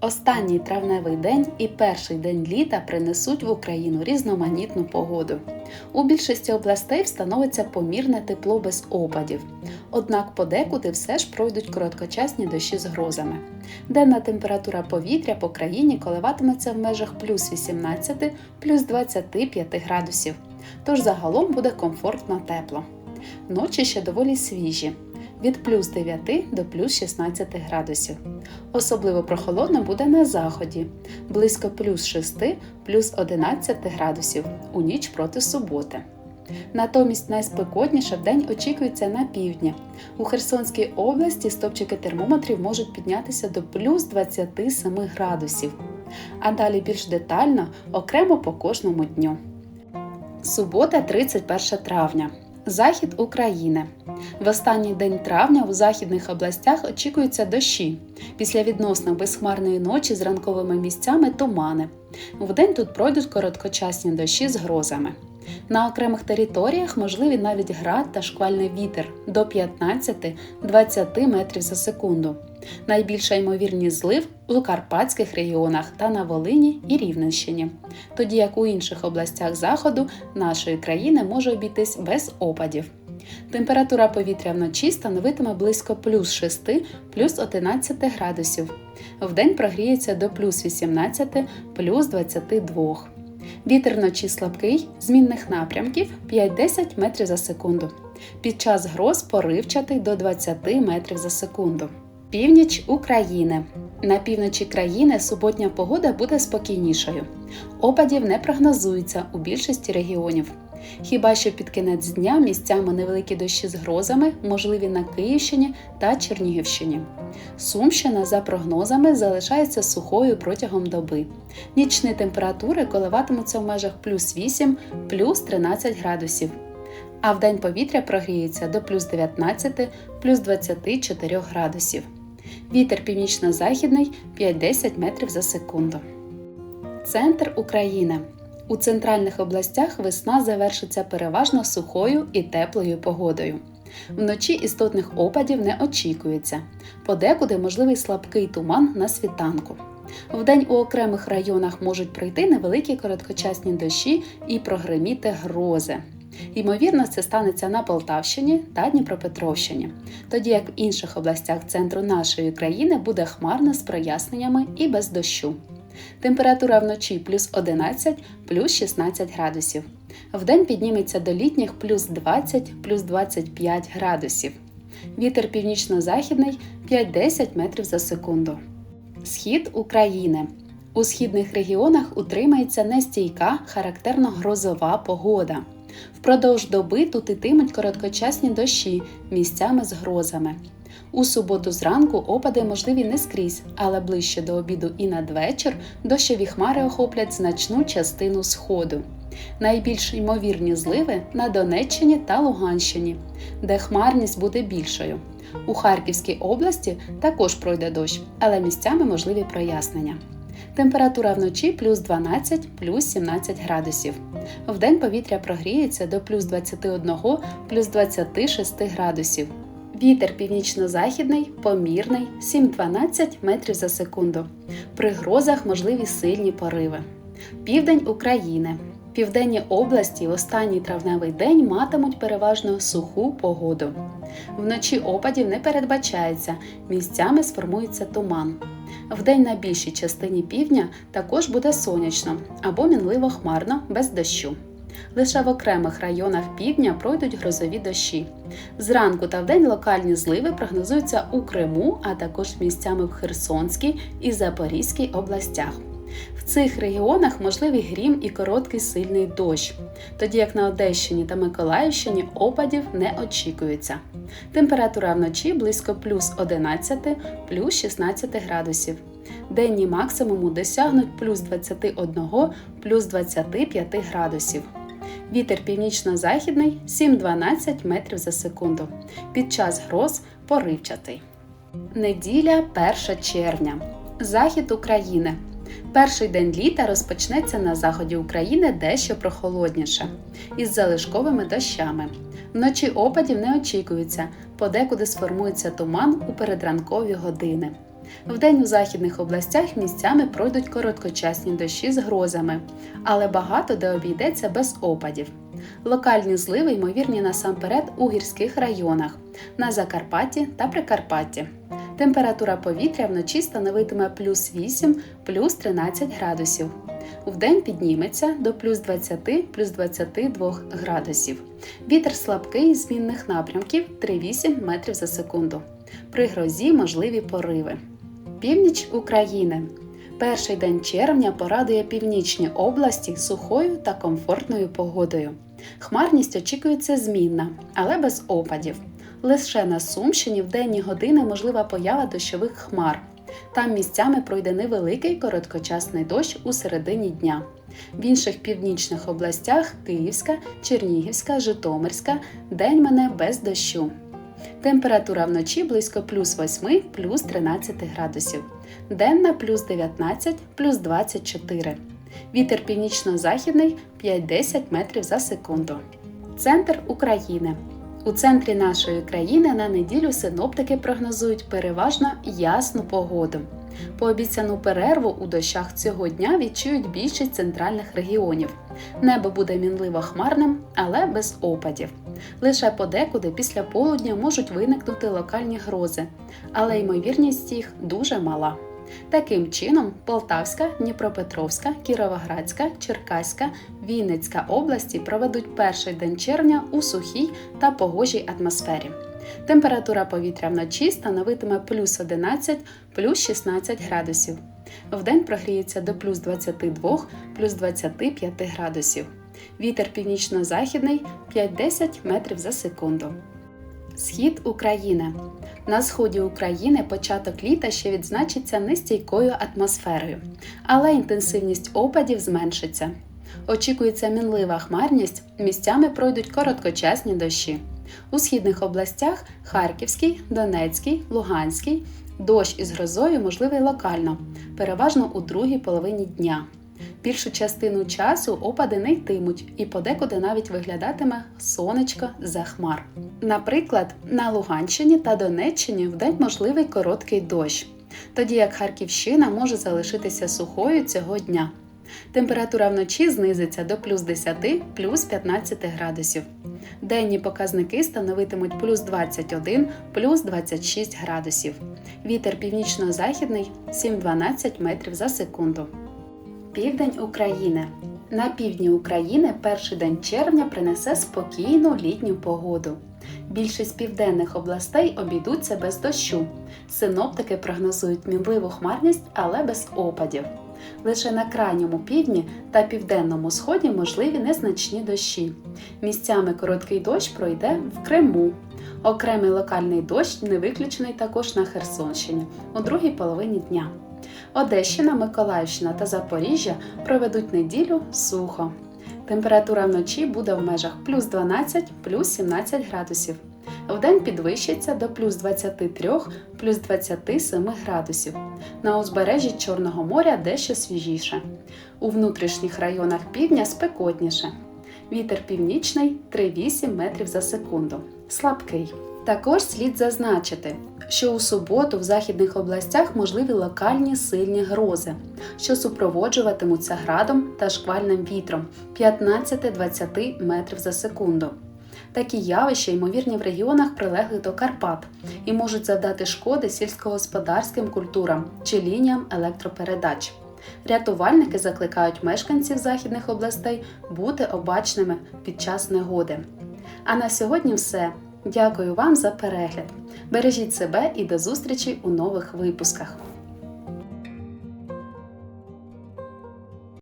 Останній травневий день і перший день літа принесуть в Україну різноманітну погоду. У більшості областей встановиться помірне тепло без опадів. Однак подекуди все ж пройдуть короткочасні дощі з грозами. Денна температура повітря по країні коливатиметься в межах плюс 18 плюс 25 градусів. Тож загалом буде комфортно тепло. Ночі ще доволі свіжі від плюс 9 до плюс 16 градусів. Особливо прохолодно буде на заході близько плюс 6 плюс 11 градусів у ніч проти суботи. Натомість найспекотніше день очікується на півдні. У Херсонській області стопчики термометрів можуть піднятися до плюс 27 градусів. А далі більш детально окремо по кожному дню. Субота, 31 травня. Захід України. В останній день травня у західних областях очікуються дощі. Після відносно безхмарної ночі з ранковими місцями тумани. Вдень тут пройдуть короткочасні дощі з грозами. На окремих територіях можливі навіть град та шквальний вітер до 15-20 метрів за секунду. Найбільша ймовірність злив у Карпатських регіонах та на Волині і Рівненщині, тоді як у інших областях заходу нашої країни може обійтись без опадів. Температура повітря вночі становитиме близько плюс 6 плюс 11 градусів. Вдень прогріється до плюс 18 плюс 22. Вітер вночі слабкий, змінних напрямків 5-10 метрів за секунду. Під час гроз поривчатий до 20 метрів за секунду. Північ України. На півночі країни суботня погода буде спокійнішою. Опадів не прогнозується у більшості регіонів. Хіба що під кінець дня місцями невеликі дощі з грозами можливі на Київщині та Чернігівщині. Сумщина, за прогнозами, залишається сухою протягом доби. Нічні температури коливатимуться в межах плюс 8 плюс 13 градусів. А в день повітря прогріється до плюс 19 плюс 24 градусів. Вітер північно-західний 5-10 метрів за секунду. Центр України. У центральних областях весна завершиться переважно сухою і теплою погодою. Вночі істотних опадів не очікується. Подекуди можливий слабкий туман на світанку. Вдень у окремих районах можуть пройти невеликі короткочасні дощі і прогреміти грози. Ймовірно, це станеться на Полтавщині та Дніпропетровщині, тоді як в інших областях центру нашої країни буде хмарно з проясненнями і без дощу. Температура вночі плюс 11 плюс 16 градусів. Вдень підніметься до літніх плюс 20 плюс 25 градусів. Вітер північно-західний 5-10 метрів за секунду. Схід України. У східних регіонах утримається нестійка, характерно грозова погода. Впродовж доби тут ітимуть короткочасні дощі місцями з грозами. У суботу зранку опади можливі не скрізь, але ближче до обіду і надвечір дощові хмари охоплять значну частину сходу. Найбільш ймовірні зливи на Донеччині та Луганщині, де хмарність буде більшою. У Харківській області також пройде дощ, але місцями можливі прояснення. Температура вночі плюс 12 плюс 17 градусів. Вдень повітря прогріється до плюс 21 плюс 26 градусів. Вітер північно-західний, помірний 7-12 метрів за секунду. При грозах можливі сильні пориви. Південь України. Південні області в останній травневий день матимуть переважно суху погоду. Вночі опадів не передбачається, місцями сформується туман. Вдень на більшій частині півдня також буде сонячно або мінливо хмарно без дощу. Лише в окремих районах півдня пройдуть грозові дощі. Зранку та вдень локальні зливи прогнозуються у Криму, а також місцями в Херсонській і Запорізькій областях. В цих регіонах можливий грім і короткий сильний дощ, тоді як на Одещині та Миколаївщині опадів не очікується. Температура вночі близько плюс 11 плюс 16 градусів. Денні максимуму досягнуть плюс 21 плюс 25 градусів. Вітер північно-західний 7-12 метрів за секунду. Під час гроз поривчатий. Неділя 1 червня. Захід України. Перший день літа розпочнеться на заході України дещо прохолодніше, із залишковими дощами. Вночі опадів не очікується, подекуди сформується туман у передранкові години. Вдень у західних областях місцями пройдуть короткочасні дощі з грозами, але багато де обійдеться без опадів. Локальні зливи ймовірні насамперед у гірських районах, на Закарпатті та Прикарпатті. Температура повітря вночі становитиме плюс 8, плюс 13 градусів. Вдень підніметься до плюс 20, плюс 22 градусів. Вітер слабкий змінних напрямків 3,8 метрів за секунду. При грозі можливі пориви. Північ України. Перший день червня порадує північні області сухою та комфортною погодою. Хмарність очікується змінна, але без опадів. Лише на Сумщині в денні години можлива поява дощових хмар. Там місцями пройде невеликий короткочасний дощ у середині дня. В інших північних областях Київська, Чернігівська, Житомирська день мене без дощу. Температура вночі близько плюс 8, плюс 13 градусів. Денна плюс 19, плюс 24. Вітер північно-західний 5-10 метрів за секунду. Центр України. У центрі нашої країни на неділю синоптики прогнозують переважно ясну погоду. Пообіцяну перерву у дощах цього дня відчують більшість центральних регіонів. Небо буде мінливо хмарним, але без опадів. Лише подекуди після полудня можуть виникнути локальні грози, але ймовірність їх дуже мала. Таким чином, Полтавська, Дніпропетровська, Кіровоградська, Черкаська, Вінницька області проведуть перший день червня у сухій та погожій атмосфері. Температура повітря вночі становитиме плюс 11, плюс 16 градусів. Вдень прогріється до плюс 22, плюс 25 градусів. Вітер північно-західний 5-10 метрів за секунду. Схід України. На сході України початок літа ще відзначиться нестійкою атмосферою, але інтенсивність опадів зменшиться. Очікується мінлива хмарність, місцями пройдуть короткочасні дощі. У східних областях Харківський, Донецький, Луганський дощ із грозою можливий локально, переважно у другій половині дня. Більшу частину часу опади не йтимуть і подекуди навіть виглядатиме сонечко за хмар. Наприклад, на Луганщині та Донеччині вдень можливий короткий дощ, тоді як Харківщина може залишитися сухою цього дня. Температура вночі знизиться до плюс 10 плюс 15 градусів. Денні показники становитимуть плюс 21 плюс 26 градусів. Вітер північно-західний 7-12 метрів за секунду. Південь України. На півдні України перший день червня принесе спокійну літню погоду. Більшість південних областей обійдуться без дощу. Синоптики прогнозують мінливу хмарність, але без опадів. Лише на крайньому півдні та південному сході можливі незначні дощі. Місцями короткий дощ пройде в Криму. Окремий локальний дощ не виключений також на Херсонщині у другій половині дня. Одещина, Миколаївщина та Запоріжжя проведуть неділю сухо. Температура вночі буде в межах плюс 12 плюс 17 градусів. Вдень підвищиться до плюс 23 плюс 27 градусів. На узбережжі Чорного моря дещо свіжіше. У внутрішніх районах півдня спекотніше. Вітер північний 3,8 метрів за секунду. Слабкий. Також слід зазначити, що у суботу в західних областях можливі локальні сильні грози, що супроводжуватимуться градом та шквальним вітром 15-20 метрів за секунду. Такі явища ймовірні в регіонах прилеглих до Карпат і можуть завдати шкоди сільськогосподарським культурам чи лініям електропередач. Рятувальники закликають мешканців західних областей бути обачними під час негоди. А на сьогодні все. Дякую вам за перегляд. Бережіть себе і до зустрічі у нових випусках.